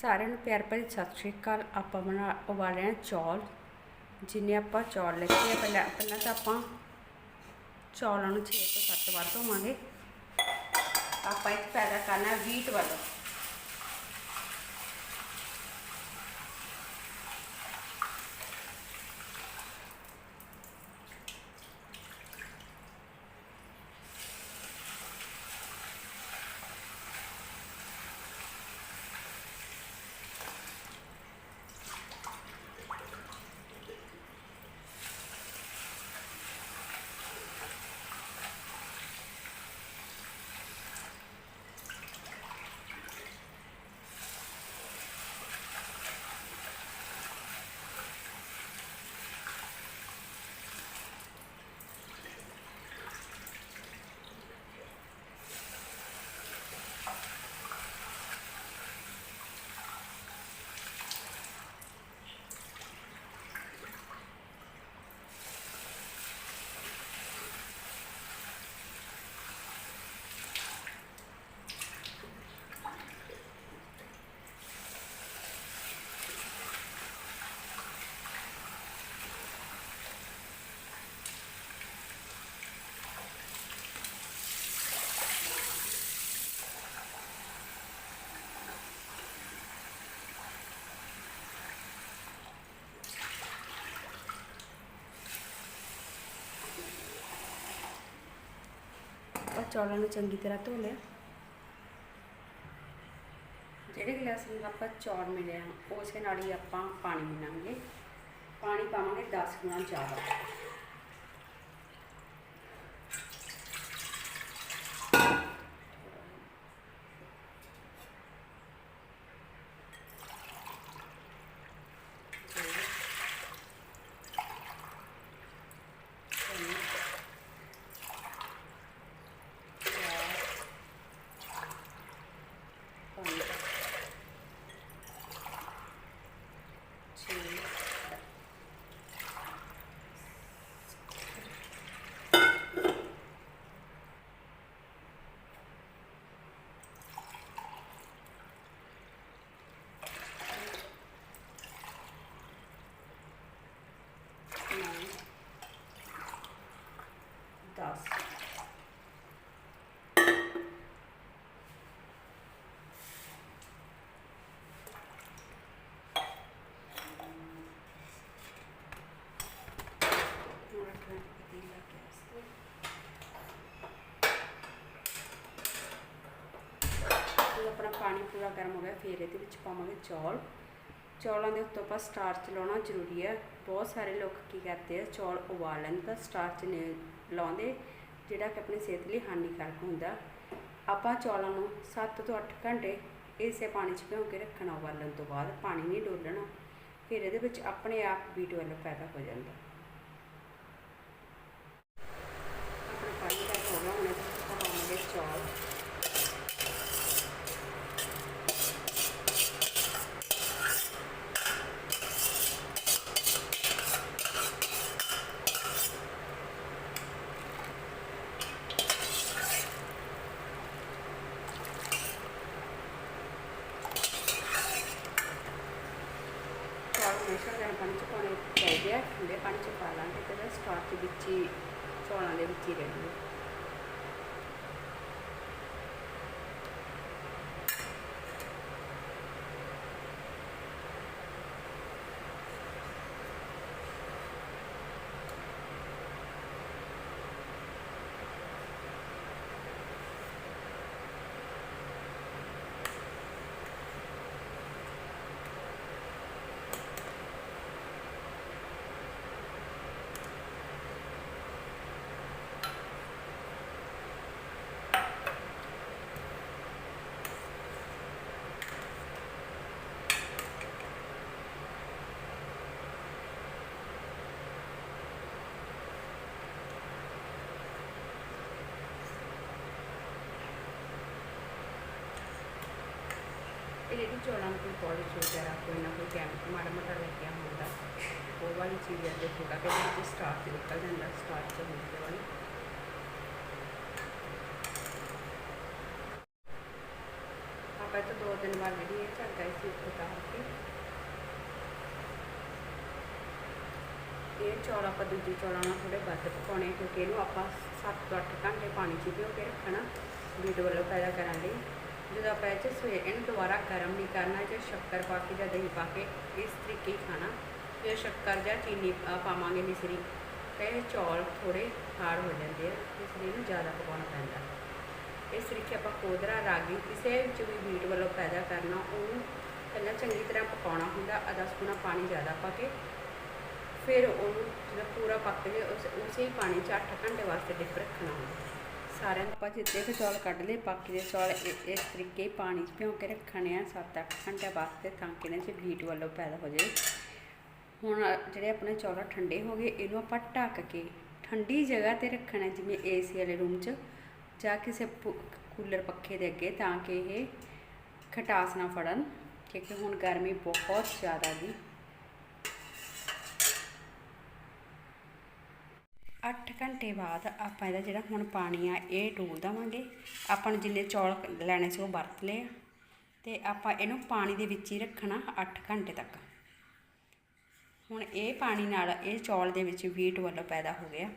ਸਾਰਿਆਂ ਨੂੰ ਪਿਆਰ ਭਰੀ ਸਤਿ ਸ਼੍ਰੀ ਅਕਾਲ। ਆਪਾਂ ਬਣਾ ਉਬਾਲੇ ਆ ਚੌਲ। ਜਿੰਨੇ ਆਪਾਂ ਚੌਲ ਲੈਤੇ ਆ, ਪਹਿਲਾਂ ਪਹਿਲਾਂ ਤਾਂ ਆਪਾਂ ਚੌਲਾਂ ਨੂੰ 6 ਤੋਂ 7 ਵਾਰ ਧੋਵਾਂਗੇ। ਆਪਾਂ ਇੱਕ ਪੈਦਾ ਕਰਨਾ ਵੀਟ ਵਾਲਾ। ਆਪਾਂ ਚੌਲਾਂ ਨੂੰ ਚੰਗੀ ਤਰ੍ਹਾਂ ਧੋ ਲਿਆ। ਜਿਹੜੇ ਗਲਾਸ ਨਾਲ ਆਪਾਂ ਚੌਲ ਮਿਲਿਆ ਉਸੇ ਨਾਲ ਹੀ ਆਪਾਂ ਪਾਣੀ ਮਿਲਾਂਗੇ ਪਾਣੀ ਪਾਵਾਂਗੇ 10 ਗੁਣਾ ਜ਼ਿਆਦਾ। to ਪਾਣੀ ਪੂਰਾ ਗਰਮ ਹੋ ਗਿਆ, ਫਿਰ ਇਹਦੇ ਵਿੱਚ ਪਾਵਾਂਗੇ ਚੌਲ। ਚੌਲਾਂ ਦੇ ਉੱਤੋਂ ਆਪਾਂ ਸਟਾਰਚ ਲਾਉਣਾ ਜ਼ਰੂਰੀ ਹੈ। ਬਹੁਤ ਸਾਰੇ ਲੋਕ ਕੀ ਕਰਦੇ ਆ, ਚੌਲ ਉਬਾਲ ਲੈਂਦੇ ਤਾਂ ਸਟਾਰਚ ਨੇ ਲਾਉਂਦੇ, ਜਿਹੜਾ ਕਿ ਆਪਣੀ ਸਿਹਤ ਲਈ ਹਾਨੀਕਾਰਕ ਹੁੰਦਾ। ਆਪਾਂ ਚੌਲਾਂ ਨੂੰ 7 ਤੋਂ 8 ਘੰਟੇ ਇਸੇ ਪਾਣੀ 'ਚ ਭਿਓ ਕੇ ਰੱਖਣਾ, ਉਬਾਲਣ ਤੋਂ ਬਾਅਦ ਪਾਣੀ ਨਹੀਂ ਡੋਲਣਾ। ਫਿਰ ਇਹਦੇ ਵਿੱਚ ਆਪਣੇ ਆਪ ਬੀਟ ਵਾਲਾ ਪੈਦਾ ਹੋ ਜਾਂਦਾ ਆਪਣਾ ਪਾਣੀ ਦਾ ਹੋ ਗਿਆ ਹੁਣ ਇਹਦੇ ਵਿੱਚ ਆਪਾਂ ਪਾਵਾਂਗੇ ਚੌਲ ਚੌਲ ਹਮੇਸ਼ਾ ਗਰਮ ਪਾਣੀ 'ਚ ਪਾਉਣੇ ਚਾਹੀਦੇ ਆ ਠੰਡੇ ਪਾਣੀ 'ਚ ਪਾ ਲਾਂਗੇ ਤੇ ਇਹਦਾ ਵਿੱਚ ਹੀ ਚੌਲਾਂ ਦੇ ਵਿੱਚ ਹੀ ਰਹਿੰਦੇ ਇਹ ਜਿਹੜੀ ਚੌਲਾਂ ਨੂੰ ਕੋਈ ਪੋਲਿਸ਼ ਵਗੈਰਾ ਕੋਈ ਨਾ ਕੋਈ ਕੈਮੀਕਲ ਮਾੜਾ ਮੋਟਾ ਲੱਗਿਆ ਹੁੰਦਾ ਉਹ ਵਾਲੀ ਚੀਜ਼ ਹੈ ਥੋੜਾ ਕਿ ਵਿੱਚ ਸਟਾਰਚ ਨਿਕਲ ਜਾਂਦਾ ਸਟਾਰਚ ਹੁੰਦੀ ਵਾਲੀ। ਆਪਾਂ ਤਾਂ ਦੋ ਦਿਨ ਬਾਅਦ ਜਿਹੜੀ ਇਹ ਝੱਗ ਪਏ ਸੀ ਉਤਾਰ ਕੇ। ਇਹ ਚੌਲ ਆਪਾਂ ਦੂਜੇ ਚੌਲਾਂ ਨਾਲ ਥੋੜੇ ਵੱਧ ਪਕਾਉਣੇ ਕਿਉਂਕਿ ਇਹਨੂੰ ਆਪਾਂ 7 ਤੋਂ 8 ਘੰਟੇ ਪਾਣੀ 'ਚ ਭਿਓ ਕੇ ਰੱਖਣਾ ਵੀਟ ਵੱਲੋਂ ਪੈਦਾ ਕਰਨ ਲਈ ਜਦੋਂ ਆਪਾਂ ਇਹ 'ਚ ਸਵੇਰ ਇਹਨੂੰ ਦੁਬਾਰਾ ਗਰਮ ਨਹੀਂ ਕਰਨਾ ਜੇ ਸ਼ੱਕਰ ਪਾ ਕੇ ਜਾਂ ਦਹੀਂ ਪਾ ਕੇ, ਇਸ ਤਰੀਕੇ ਹੀ ਖਾਣਾ। ਜੇ ਸ਼ੱਕਰ ਜਾਂ ਚੀਨੀ ਪਾਵਾਂਗੇ ਮਿਸਰੀ। ਤਾਂ ਇਹ ਚੌਲ ਥੋੜੇ ਹਾਰਡ ਹੋ ਜਾਂਦੇ ਆ, ਇਸ ਲਈ ਇਹਨੂੰ ਜ਼ਿਆਦਾ ਪਕਾਉਣਾ ਪੈਂਦਾ। ਇਸ ਤਰੀਕੇ ਆਪਾਂ ਕੋਦਰਾ, ਰਾਗੀ, ਕਿਸੇ ਵਿੱਚ ਵੀ ਵੀਟ ਵੱਲੋਂ ਪੈਦਾ ਕਰਨਾ, ਉਹਨੂੰ ਪਹਿਲਾਂ ਚੰਗੀ ਤਰ੍ਹਾਂ ਪਕਾਉਣਾ ਹੁੰਦਾ ਅਦਾ ਗੁਣਾ ਪਾਣੀ ਜ਼ਿਆਦਾ ਪਾ ਕੇ। ਫਿਰ ਉਹਨੂੰ ਜਦੋਂ ਪੂਰਾ ਪੱਕ ਜੇ, ਉਸੇ ਪਾਣੀ 'ਚ 8 ਘੰਟੇ ਵਾਸਤੇ ਡਿਪ ਰੱਖਣਾ ਹੁੰਦਾ। ਸਾਰਿਆਂ ਨੂੰ ਆਪਾਂ ਜਿੱਤੇ ਕੁ ਚੌਲ ਕੱਢ ਲਏ, ਬਾਕੀ ਦੇ ਚੌਲ ਇਸ ਤਰੀਕੇ ਪਾਣੀ 'ਚ ਭਿਉਂ ਕੇ ਰੱਖਣੇ ਆ 7-8 ਘੰਟੇ ਵਾਸਤੇ ਤਾਂ ਕਿ ਇਹਨਾਂ 'ਚ ਵੀਟ ਵੱਲੋਂ ਪੈਦਾ ਹੋ ਜਾਏ। ਹੁਣ ਜਿਹੜੇ ਆਪਣੇ ਚੌਲ ਠੰਡੇ ਹੋ ਗਏ, ਇਹਨੂੰ ਆਪਾਂ ਢੱਕ ਕੇ ਠੰਡੀ ਜਗ੍ਹਾ ਤੇ ਰੱਖਣਾ ਜਿਵੇਂ ਏਸੀ ਵਾਲੇ ਰੂਮ 'ਚ, ਜਾਂ ਕਿਸੇ ਪੁ- ਕੂਲਰ ਪੱਖੇ ਦੇ ਅੱਗੇ, ਤਾਂ ਕਿ ਇਹ ਖਟਾਸ ਨਾ ਫੜਨ, ਕਿਉਂਕਿ ਹੁਣ ਗਰਮੀ ਬਹੁਤ ਜ਼ਿਆਦਾ ਗੀ 8 ਘੰਟੇ ਬਾਅਦ ਆਪਾਂ ਇਹਦਾ ਜਿਹੜਾ ਹੁਣ ਪਾਣੀ ਆ, ਇਹ ਡੋਲ ਦੇਵਾਂਗੇ। ਆਪਾਂ ਨੂੰ ਜਿੰਨੇ ਚੌਲ ਲੈਣੇ ਸੀ ਉਹ ਵਰਤ ਲਏ ਆ। ਤੇ ਆਪਾਂ ਇਹਨੂੰ ਪਾਣੀ ਦੇ ਵਿੱਚ ਹੀ ਰੱਖਣਾ 8 ਘੰਟੇ ਤੱਕ। ਹੁਣ ਇਹ ਪਾਣੀ ਨਾਲ ਇਹ ਚੌਲ ਦੇ ਵਿੱਚ ਵੀਟ ਵੱਲੋਂ ਪੈਦਾ ਹੋ ਗਿਆ।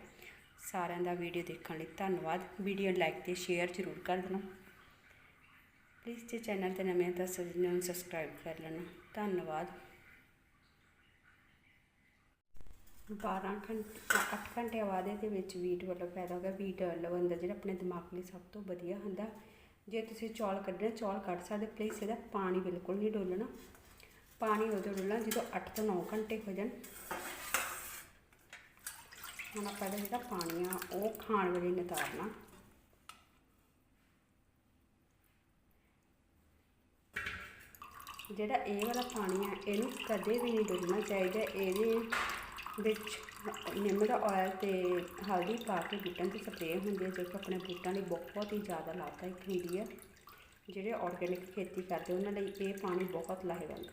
ਸਾਰਿਆਂ ਦਾ ਵੀਡੀਓ ਦੇਖਣ ਲਈ ਧੰਨਵਾਦ। ਵੀਡੀਓ ਲਾਈਕ ਤੇ ਸ਼ੇਅਰ ਜ਼ਰੂਰ ਕਰ ਦੇਣਾ। ਪਲੀਜ਼ ਜੇ ਚੈਨਲ ਤੇ ਨਵੇਂ ਹੋ ਤਾਂ ਨੂੰ ਸਬਸਕ੍ਰਾਈਬ ਕਰ ਲੈਣਾ। ਧੰਨਵਾਦ। 12 ਘੰਟੇ 8 ਘੰਟੇ ਬਾਅਦ ਇਹਦੇ ਵਿੱਚ ਵੀਟ ਵੱਲੋਂ ਪੈਦਾ ਹੋ ਗਿਆ ਵੀਟ ਲਵਣ ਜਿਹੜਾ ਆਪਣੇ ਦਿਮਾਗ ਲਈ ਸਭ ਤੋਂ ਵਧੀਆ ਹੁੰਦਾ। ਜੇ ਤੁਸੀਂ ਚੌਲ ਕੱਢਣਾ, ਚੌਲ ਕੱਢ ਸਕਦੇ ਪਲੀਸ ਇਹਦਾ ਪਾਣੀ ਬਿਲਕੁਲ ਨਹੀਂ ਡੋਲਣਾ। ਪਾਣੀ ਉਦੋਂ ਡੋਲਣਾ ਜਦੋਂ 8 ਤੋਂ 9 ਘੰਟੇ ਹੋ ਜਾਣ। ਹੁਣ ਆਪਾਂ ਇਹਦਾ ਜਿਹੜਾ ਪਾਣੀ ਆ, ਉਹ ਖਾਣ ਵੇਲੇ ਨਿਤਾਰਨਾ। ਜਿਹੜਾ ਇਹ ਵਾਲਾ ਪਾਣੀ ਆ, ਇਹਨੂੰ ਕਦੇ ਵੀ ਨਹੀਂ ਡੁੱਲਣਾ ਚਾਹੀਦਾ। ਇਹਦੇ ਵਿੱਚ ਨਿੰਮ ਦਾ ਆਇਲ ਤੇ ਹਲਦੀ ਪਾ ਕੇ ਬੂਟਾਂ ਦੀ ਸਪਰੇਅ ਹੁੰਦੀ ਹੈ, ਜੋ ਕਿ ਆਪਣੇ ਬੂਟਾਂ ਲਈ ਬਹੁਤ ਹੀ ਜ਼ਿਆਦਾ ਲਾਭਦਾਇਕ ਹੁੰਦੀ ਹੈ। ਜਿਹੜੇ ਆਰਗੈਨਿਕ ਖੇਤੀ ਕਰਦੇ, ਉਹਨਾਂ ਲਈ ਇਹ ਪਾਣੀ ਬਹੁਤ ਲਾਹੇਵੰਦ